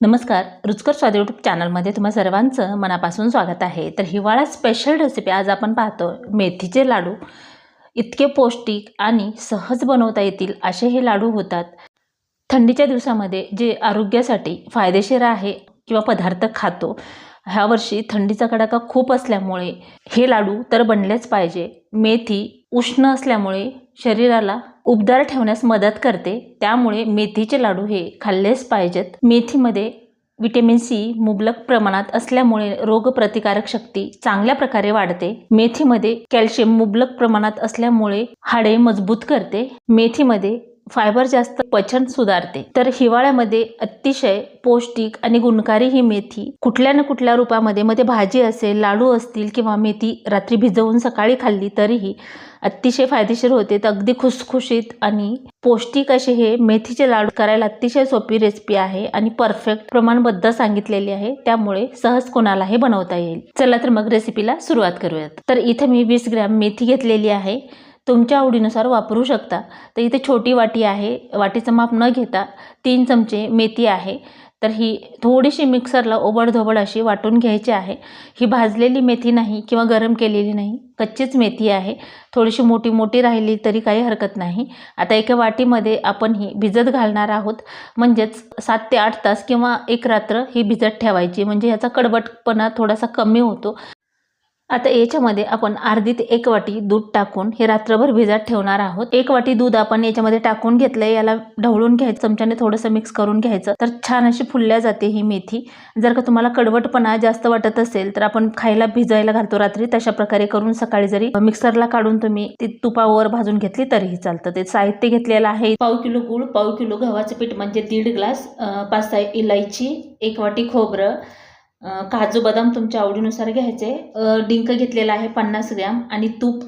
नमस्कार रुचकर स्वाद यूट्यूब चॅनलमध्ये तुम्हा सर्वांचं मनापासून स्वागत आहे. तर हिवाळा स्पेशल रेसिपी आज आपण पाहतो मेथीचे लाडू. इतके पौष्टिक आणि सहज बनवता येतील असे हे लाडू होतात. थंडीच्या दिवसामध्ये जे आरोग्यासाठी फायदेशीर आहे किंवा पदार्थ खातो ह्या वर्षी थंडीचा कडाका खूप असल्यामुळे हे लाडू तर बनलेच पाहिजे. मेथी उष्ण असल्यामुळे शरीराला उबदार ठेवण्यास मदत करते. त्यामुळे मेथीचे लाडू हे खाल्लेच पाहिजेत. मेथीमध्ये विटॅमिन सी मुबलक प्रमाणात असल्यामुळे रोगप्रतिकारक शक्ती चांगल्या प्रकारे वाढते. मेथीमध्ये कॅल्शियम मुबलक प्रमाणात असल्यामुळे हाडे मजबूत करते. मेथीमध्ये फायबर जास्त पचन सुधारते. तर हिवाळ्यामध्ये अतिशय पौष्टिक आणि गुणकारी ही मेथी कुठल्या ना कुठल्या रूपामध्ये मध्ये भाजी असेल लाडू असतील किंवा मेथी रात्री भिजवून सकाळी खाल्ली तरीही अतिशय फायदेशीर होते. तर अगदी खुसखुशीत आणि पौष्टिक असे हे मेथीचे लाडू करायला अतिशय सोपी रेसिपी आहे आणि परफेक्ट प्रमाणबद्ध सांगितलेली आहे. त्यामुळे सहज कोणालाही बनवता येईल. चला तर मग रेसिपीला सुरुवात करूयात. तर इथे मी वीस ग्रॅम मेथी घेतलेली आहे. तुमच्या आवडीनुसार वापरू शकता. तर इथे छोटी वाटी आहे. वाटीचं माप न घेता तीन चमचे मेथी आहे. तर ही थोडीशी मिक्सरला ओबडधोबड अशी वाटून घ्यायची आहे. ही भाजलेली मेथी नाही किंवा गरम केलेली नाही. कच्चीच मेथी आहे. थोडीशी मोठी मोठी राहिली तरी काही हरकत नाही. आता एका वाटीमध्ये आपण ही भिजत घालणार आहोत. म्हणजेच सात ते आठ तास किंवा एक रात्र ही भिजत ठेवायची. म्हणजे ह्याचा कडबटपणा थोडासा कमी होतो. आता याच्यामध्ये आपण अर्धी ते एक वाटी दूध टाकून हे रात्रभर भिजत ठेवणार आहोत. एक वाटी दूध आपण याच्यामध्ये टाकून घेतलंय. याला ढवळून घ्यायचं चमच्याने थोडंसं मिक्स करून घ्यायचं. तर छान अशी फुलल्या जाते ही मेथी. जर का तुम्हाला कडवटपणा जास्त वाटत असेल तर आपण खायला भिजायला घालतो रात्री. तशा प्रकारे करून सकाळी जरी मिक्सरला काढून तुम्ही ती तुपावर भाजून घेतली तरीही चालतं. ते साहित्य घेतलेलं आहे. पाव किलो गूळ पाव किलो गव्हाचं पीठ म्हणजे दीड ग्लास पाच सहा इलायची एक वाटी खोबरं काजू बदाम तुमच्या आवडीनुसार घ्यायचे. डिंक घेतलेला आहे पन्नास ग्रॅम आणि तूप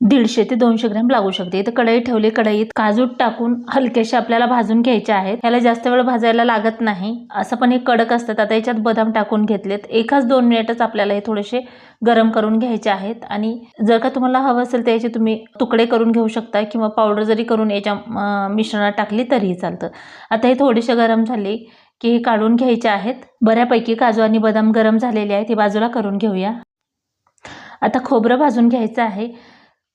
दीडशे ते दोनशे ग्रॅम लागू शकते. इथं कढई ठेवली कढईत काजू टाकून हलकेशे आपल्याला भाजून घ्यायचे आहेत. ह्याला जास्त वेळ भाजायला लागत नाही. असं पण एक कडक असतात. आता याच्यात बदाम टाकून घेतलेत. एकाच दोन मिनिटच आपल्याला हे थोडेसे गरम करून घ्यायचे आहेत. आणि जर का तुम्हाला हवं असेल तर याचे तुम्ही तुकडे करून घेऊ शकता किंवा पावडर जरी करून याच्या मिश्रणात टाकली तरीही चालतं. आता हे थोडेसे गरम झाले. की हे काढून घ्यायचे आहेत. बऱ्यापैकी काजू आणि बदाम गरम झालेले आहेत. हे बाजूला करून घेऊया. आता खोबरं भाजून घ्यायचं आहे.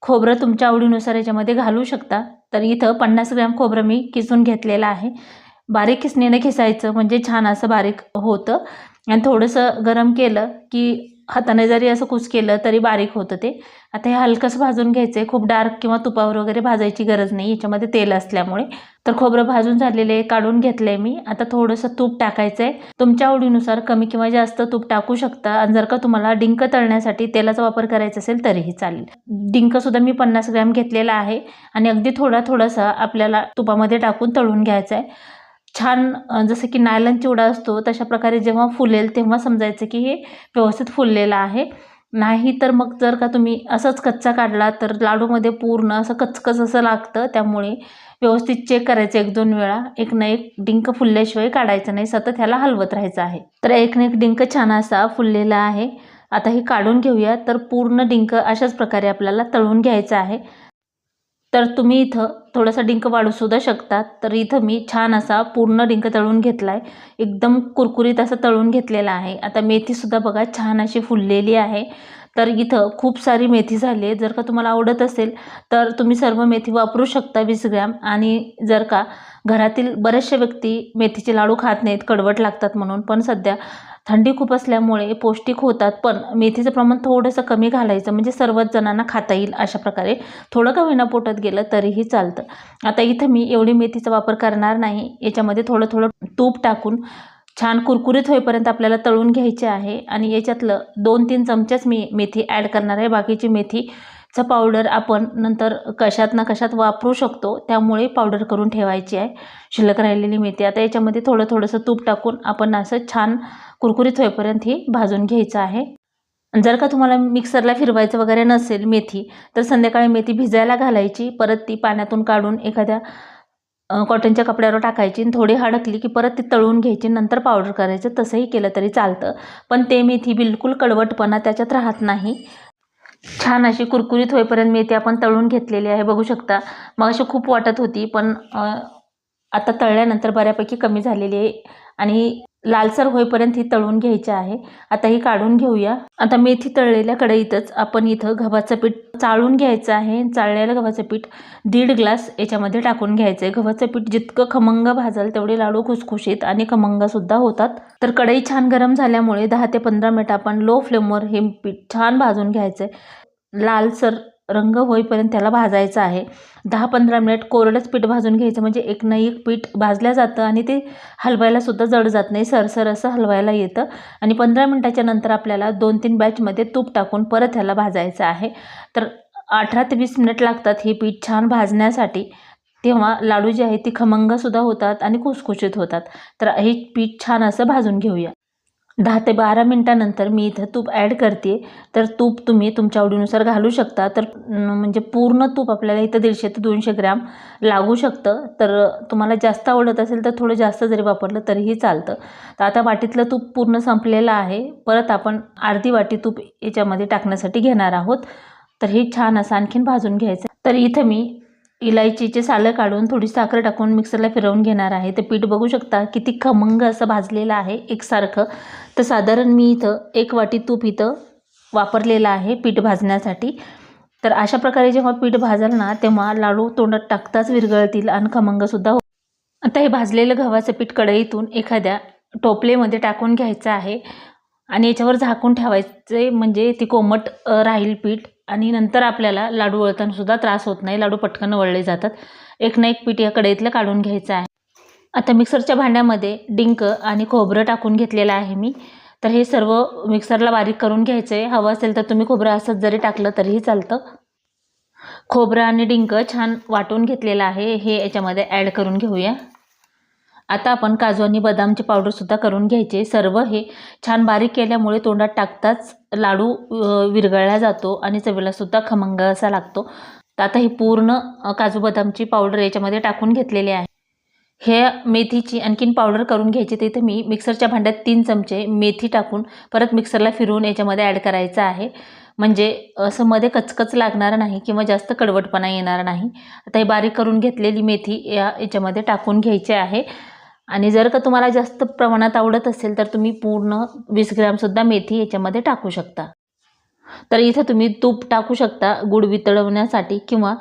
खोबरं तुमच्या आवडीनुसार याच्यामध्ये घालू शकता. तर इथं पन्नास ग्रॅम खोबरं मी किसून घेतलेलं आहे. बारीक किसणीनं खिसायचं. म्हणजे छान असं बारीक होतं. आणि थोडंसं गरम केलं की हाताने जरी असं कुस केलं तरी बारीक होतं ते. आता हे हलकंसं भाजून घ्यायचं आहे खूप डार्क किंवा तुपावर वगैरे भाजायची गरज नाही. याच्यामध्ये तेल असल्यामुळे. तर खोबरं भाजून झालेले आहे काढून घेतलं आहे मी. आता थोडंसं तूप टाकायचं आहे तुमच्या आवडीनुसार कमी किंवा जास्त तूप टाकू शकता. आणि जर का तुम्हाला डिंक तळण्यासाठी तेलाचा वापर करायचा असेल तरीही चालेल. डिंकसुद्धा मी पन्नास ग्रॅम घेतलेला आहे. आणि अगदी थोडा थोडासा आपल्याला तुपामध्ये टाकून तळून घ्यायचा आहे छान जसं की नायलन चिवडा असतो तशा प्रकारे जेव्हा फुलेल तेव्हा समजायचं की हे व्यवस्थित फुललेलं आहे. नाही तर मग जर का तुम्ही असंच कच्चा काढला तर लाडूमध्ये पूर्ण असं कचकच असं लागतं त्यामुळे व्यवस्थित चेक करायचं एक दोन वेळा. एक ना एक डिंक फुलल्याशिवाय काढायचं नाही सतत ह्याला हलवत राहायचं आहे. तर एक ना एक डिंक छान असा फुललेला आहे. आता हे काढून घेऊया. तर पूर्ण डिंक अशाच प्रकारे आपल्याला तळून घ्यायचं आहे. तर तुम्ही इथं थोडासा डिंक वाढूसुद्धा शकतात. तर इथं मी छान असा पूर्ण डिंक तळून घेतला आहे एकदम कुरकुरीत असं तळून घेतलेला आहे. आता मेथीसुद्धा बघा छान अशी फुललेली आहे. तर इथं खूप सारी मेथी झाली आहे जर का तुम्हाला आवडत असेल तर तुम्ही सर्व मेथी वापरू शकता वीस ग्रॅम. आणि जर का घरातील बऱ्याचशा व्यक्ती मेथीचे लाडू खात नाहीत कडवट लागतात म्हणून पण सध्या थंडी खूप असल्यामुळे पौष्टिक होतात. पण मेथीचं प्रमाण थोडंसं कमी घालायचं म्हणजे सर्वच जणांना खाता येईल अशा प्रकारे. थोडं का विना पोटात गेलं तरीही चालतं. आता इथं मी एवढी मेथीचा वापर करणार नाही. याच्यामध्ये थोडं थोडं तूप टाकून छान कुरकुरीत होईपर्यंत आपल्याला तळून घ्यायचे आहे. आणि याच्यातलं दोन तीन चमचेच मी मेथी ॲड करणार आहे. बाकीची मेथीचं पावडर आपण नंतर कशात ना कशात वापरू शकतो. त्यामुळे पावडर करून ठेवायची आहे. शिल्लक राहिलेली मेथी. आता याच्यामध्ये थोडं थोडंसं तूप टाकून आपण असं छान कुरकुरीत होईपर्यंत ही भाजून घ्यायचं आहे. जर का तुम्हाला मिक्सरला फिरवायचं वगैरे नसेल मेथी तर संध्याकाळी मेथी भिजायला घालायची. परत ती पाण्यातून काढून एखाद्या कॉटनच्या कपड्यावर टाकायची आणि थोडी हडकली की परत ती तळून घ्यायची नंतर पावडर करायचं तसंही केलं तरी चालतं. पण ते मेथी बिलकुल कडवटपणा त्याच्यात राहत नाही. छान अशी कुरकुरीत होईपर्यंत मेथी आपण तळून घेतलेली आहे बघू शकता. मग अशी खूप वाटत होती पण आता तळल्यानंतर बऱ्यापैकी कमी झालेली आहे. आणि लालसर होईपर्यंत ही तळून घ्यायची आहे. आता ही काढून घेऊया. आता मेथी तळलेल्या कढईतच आपण इथं गव्हाचं पीठ चाळून घ्यायचं आहे. चाळलेलं गव्हाचं पीठ दीड ग्लास याच्यामध्ये टाकून घ्यायचं आहे. गव्हाचं पीठ जितकं खमंग भाजाल तेवढे लाडू खुसखुशीत आणि खमंगसुद्धा होतात. तर कढई छान गरम झाल्यामुळे दहा ते पंधरा मिनिट आपण लो फ्लेमवर हे पीठ छान भाजून घ्यायचं आहे लालसर रंग होईपर्यंत त्याला भाजायचं आहे. दहा पंधरा मिनिट कोरडंच पीठ भाजून घ्यायचं. म्हणजे एक ना एक पीठ भाजल्या जातं आणि ते हलवायलासुद्धा जड जात नाही. सरसर असं हलवायला येतं. आणि पंधरा मिनटाच्या नंतर आपल्याला दोन तीन बॅचमध्ये तूप टाकून परत ह्याला भाजायचं आहे. तर अठरा ते वीस मिनिट लागतात हे पीठ छान भाजण्यासाठी. तेव्हा लाडू जे आहेत ती खमंगसुद्धा होतात आणि खुसखुशीत होतात. तर हे पीठ छान असं भाजून घेऊया. दहा ते बारा मिनटानंतर मी इथं तूप ॲड करते. तर तूप तुम्ही तुमच्या आवडीनुसार घालू शकता. तर म्हणजे पूर्ण तूप आपल्याला इथं दीडशे ते दोनशे ग्रॅम लागू शकतं. तर तुम्हाला जास्त आवडत असेल तर थोडं जास्त जरी वापरलं तरीही चालतं. तर आता वाटीतलं तूप पूर्ण संपलेलं आहे. परत आपण अर्धी वाटी तूप याच्यामध्ये टाकण्यासाठी घेणार आहोत. तर हे छान असं आणखीन भाजून घ्यायचं. तर इथं मी इलायचीचे सालं काढून थोडी साखर टाकून मिक्सरला फिरवून घेणार आहे. ते पीठ बघू शकता किती खमंग असं भाजलेलं आहे एकसारखं. तर साधारण मी इथं एक वाटी तूप इथं वापरलेलं आहे पीठ भाजण्यासाठी. तर अशा प्रकारे जेव्हा पीठ भाजाल ना तेव्हा लाडू तोंडात टाकताच विरघळतील आणि खमंगसुद्धा हो आता हे भाजलेलं गव्हाचं पीठ कढईतून एखाद्या टोपलेमध्ये टाकून घ्यायचं आहे. आणि याच्यावर झाकून ठेवायचे म्हणजे ती कोमट राहील पीठ. आणि नंतर आपल्याला लाडू वळताना सुद्धा त्रास होत नाही. लाडू पटकन वळले जातात. एक ना एक पीठ या कढईतलं काढून घ्यायचं आहे. आता मिक्सरच्या भांड्यामध्ये डिंक आणि खोबरं टाकून घेतलेलं आहे मी. तर हे सर्व मिक्सरला बारीक करून घ्यायचं आहे हवं असेल तर तुम्ही खोबरं असंच जरी टाकलं तरीही चालतं. खोबरं आणि डिंक छान वाटून घेतलेलं आहे. हे याच्यामध्ये ॲड करून घेऊया. आता आपण काजू आणि बदामची पावडरसुद्धा करून घ्यायचे. सर्व हे छान बारीक केल्यामुळे तोंडात टाकताच लाडू विरघळला जातो आणि चवीलासुद्धा खमंग असा लागतो. तर आता ही पूर्ण काजू बदामची पावडर याच्यामध्ये टाकून घेतलेली आहे. हे मेथीची आणखीन पावडर करून घ्यायची. तिथे मी मिक्सरच्या भांड्यात तीन चमचे मेथी टाकून परत मिक्सरला फिरवून याच्यामध्ये ॲड करायचं आहे. म्हणजे असं मध्ये कचकच लागणार नाही किंवा जास्त कडवटपणा येणार नाही. आता हे बारीक करून घेतलेली मेथी या याच्यामध्ये टाकून घ्यायची आहे. आणि जर का तुम्हाला जास्त प्रमाणात आवडत असेल तर तुम्ही पूर्ण वीस ग्रॅमसुद्धा मेथी याच्यामध्ये टाकू शकता. तर इथं तुम्ही तूप टाकू शकता गुळ वितळवण्यासाठी किंवा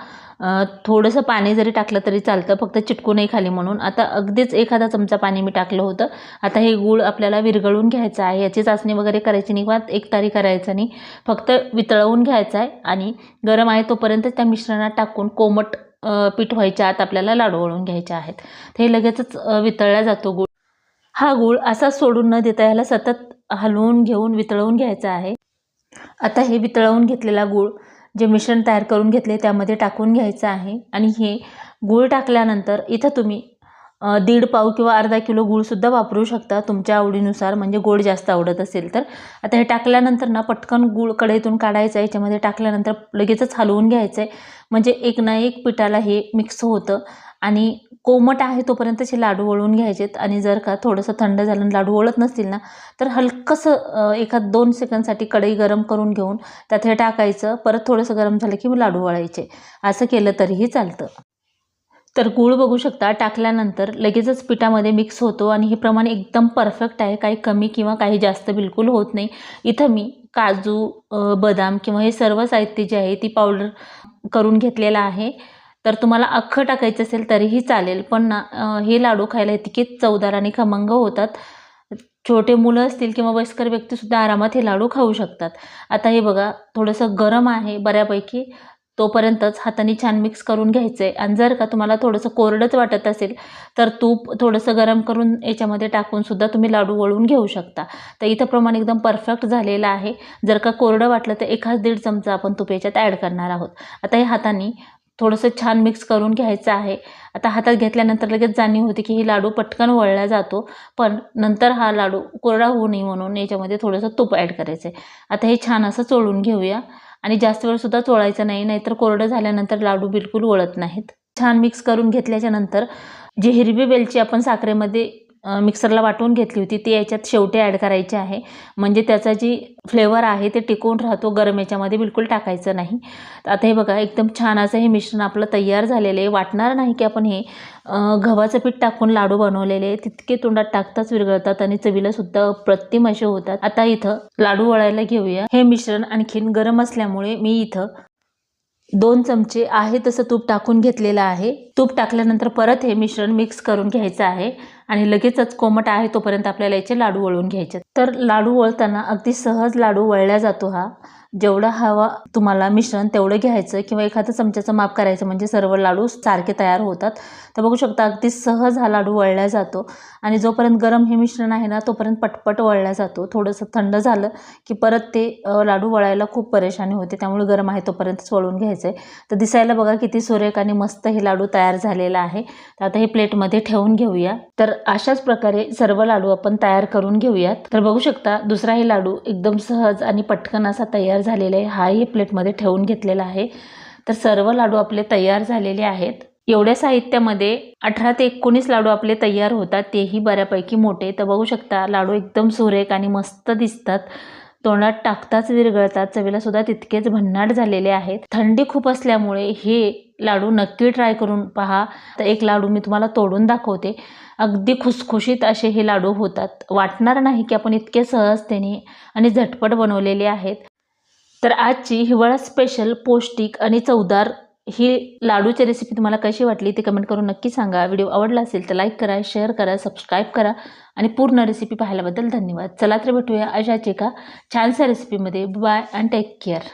थोडंसं पाणी जरी टाकलं तरी चालतं फक्त चिटकू नाही खाली म्हणून. आता अगदीच एखादा चमचा पाणी मी टाकलं होतं. आता हे गूळ आपल्याला विरघळून घ्यायचं आहे याची चाचणी वगैरे करायची नाही किंवा एक तारी करायचं नाही. फक्त वितळवून घ्यायचं आहे आणि गरम आहे तोपर्यंत त्या मिश्रणात टाकून कोमट पीठ व्हायच्या आत आपल्याला लाडू वळून घ्यायचे आहेत. तर हे लगेचच वितळला जातो गूळ. हा गूळ असाच सोडून न देता ह्याला सतत हलवून घेऊन वितळवून घ्यायचा आहे. आता हे वितळवून घेतलेला गूळ जे मिश्रण तयार करून घेतले त्यामध्ये टाकून घ्यायचं आहे. आणि हे गूळ टाकल्यानंतर इथं तुम्ही दीड पाव किंवा अर्धा किलो गूळसुद्धा वापरू शकता. तुमच्या आवडीनुसार म्हणजे गोड जास्त आवडत असेल तर. आता हे टाकल्यानंतर ना पटकन गूळ कढईतून काढायचं आहे याच्यामध्ये टाकल्यानंतर लगेचच हलवून घ्यायचं आहे म्हणजे एक ना एक पिठाला हे मिक्स होतं. आणि कोमट आहे तोपर्यंतचे लाडू वळून घ्यायचेत. आणि जर का थोडंसं थंड झालं आणि लाडू वळत नसतील ना तर हलकंसं एखाद दोन सेकंदसाठी कढई गरम करून घेऊन त्यात हे टाकायचं. परत थोडंसं गरम झालं की मग लाडू वळायचे. असं केलं तरीही चालतं. तर गूळ बघू शकता टाकल्यानंतर लगेचच पिठामध्ये मिक्स होतो आणि हे प्रमाण एकदम परफेक्ट आहे. काही कमी किंवा काही जास्त बिलकुल होत नाही. इथं मी काजू बदाम किंवा हे सर्व साहित्य जे आहे ती पावडर करून घेतलेलं आहे. तर तुम्हाला अख्खं टाकायचं असेल तरीही चालेल. पण ना हे लाडू खायला इतके चवदार आणि खमंग होतात. छोटे मुलं असतील किंवा वयस्कर व्यक्तीसुद्धा आरामात हे लाडू खाऊ शकतात. आता हे बघा थोडंसं गरम आहे बऱ्यापैकी. तोपर्यंतच हाताने छान मिक्स करून घ्यायचं. आहे आणि जर का तुम्हाला थोडंसं कोरडंच वाटत असेल तर तूप थोडंसं गरम करून याच्यामध्ये टाकूनसुद्धा तुम्ही लाडू वळून घेऊ शकता. तर इथं प्रमाण एकदम परफेक्ट झालेलं आहे. जर का कोरडं वाटलं तर एखाद दीड चमचा आपण तूप याच्यात ॲड करणार आहोत. आता हे हाताने थोडंसं छान मिक्स करून घ्यायचं आहे. आता हातात घेतल्यानंतर लगेच जाणीव होती की ही लाडू पटकन वळला जातो. पण नंतर हा लाडू कोरडा होऊ नये म्हणून याच्यामध्ये थोडंसं तूप ॲड करायचं आहे आता हे छान असं चोळून घेऊया. आणि जास्त वेळसुद्धा चोळायचं नाही नाहीतर कोरडं झाल्यानंतर लाडू बिलकुल वळत नाहीत. छान मिक्स करून घेतल्याच्या नंतर जी हिरवी वेलची आपण साखरेमध्ये मिक्सरला वाटून घेतली होती. ती याच्यात शेवटी ॲड करायची आहे. म्हणजे त्याचा जी फ्लेवर आहे ते टिकून राहतो. गरम याच्यामध्ये बिलकुल टाकायचं नाही. आता हे बघा एकदम छान असं हे मिश्रण आपलं तयार झालेलं आहे. वाटणार नाही की आपण हे गव्हाचं पीठ टाकून लाडू बनवलेले तितके तोंडात टाकताच विरघळतात आणि चवीला सुद्धा अप्रतिम असे होतात. आता इथं लाडू वळायला घेऊया. हे मिश्रण आणखीन गरम असल्यामुळे मी इथं दोन चमचे आहे तसं तूप टाकून घेतलेलं आहे. तूप टाकल्यानंतर परत हे मिश्रण मिक्स करून घ्यायचं आहे. आणि लगेचच कोमट आहे तोपर्यंत आपल्याला याचे लाडू वळून घ्यायचे. तर लाडू वळताना अगदी सहज लाडू वळल्या जातो हा. जेवढा हवा तुम्हाला मिश्रण तेवढं घ्यायचं किंवा एखादं चमच्याचं माप करायचं म्हणजे सर्व लाडू सारखे तयार होतात. तर बघू शकता अगदी सहज हा लाडू वळला जातो. आणि जोपर्यंत गरम हे मिश्रण आहे ना तोपर्यंत पटपट वळला जातो. थोडंसं थंड झालं की परत ते लाडू वळायला खूप परेशानी होते. त्यामुळे गरम आहे तोपर्यंतच वळून घ्यायचं आहे तर दिसायला बघा किती सुरेख आणि मस्त हे लाडू तयार झालेला आहे. तर आता हे प्लेटमध्ये ठेवून घेऊया. तर अशाच प्रकारे सर्व लाडू आपण तयार करून घेऊयात. तर बघू शकता दुसराही लाडू एकदम सहज आणि पटकन असा तयार झालेला आहे. हाही प्लेटमध्ये ठेवून घेतलेला आहे. तर सर्व लाडू आपले तयार झालेले आहेत. एवढ्या साहित्यामध्ये अठरा ते एकोणीस लाडू आपले तयार होतात. तेही बऱ्यापैकी मोठे तर बघू शकता लाडू एकदम सुरेख आणि मस्त दिसतात. तोंडात टाकताच विरघळतात. चवीला सुद्धा तितकेच भन्नाट झालेले आहेत. थंडी खूप असल्यामुळे हे लाडू नक्की ट्राय करून पहा. तर एक लाडू मी तुम्हाला तोडून दाखवते. अगदी खुसखुशीत असे हे लाडू होतात. वाटणार नाही की आपण इतके सहजतेने आणि झटपट बनवलेले आहेत. तर आजची हिवाळा स्पेशल पौष्टिक आणि चवदार ही लाडूची रेसिपी तुम्हाला कशी वाटली ते कमेंट करून नक्की सांगा. व्हिडिओ आवडला असेल तर लाईक करा शेअर करा सबस्क्राईब करा आणि पूर्ण रेसिपी पाहिल्याबद्दल धन्यवाद. चला तर भेटूया अशाच एका छानशा रेसिपीमध्ये बाय अँड टेक केअर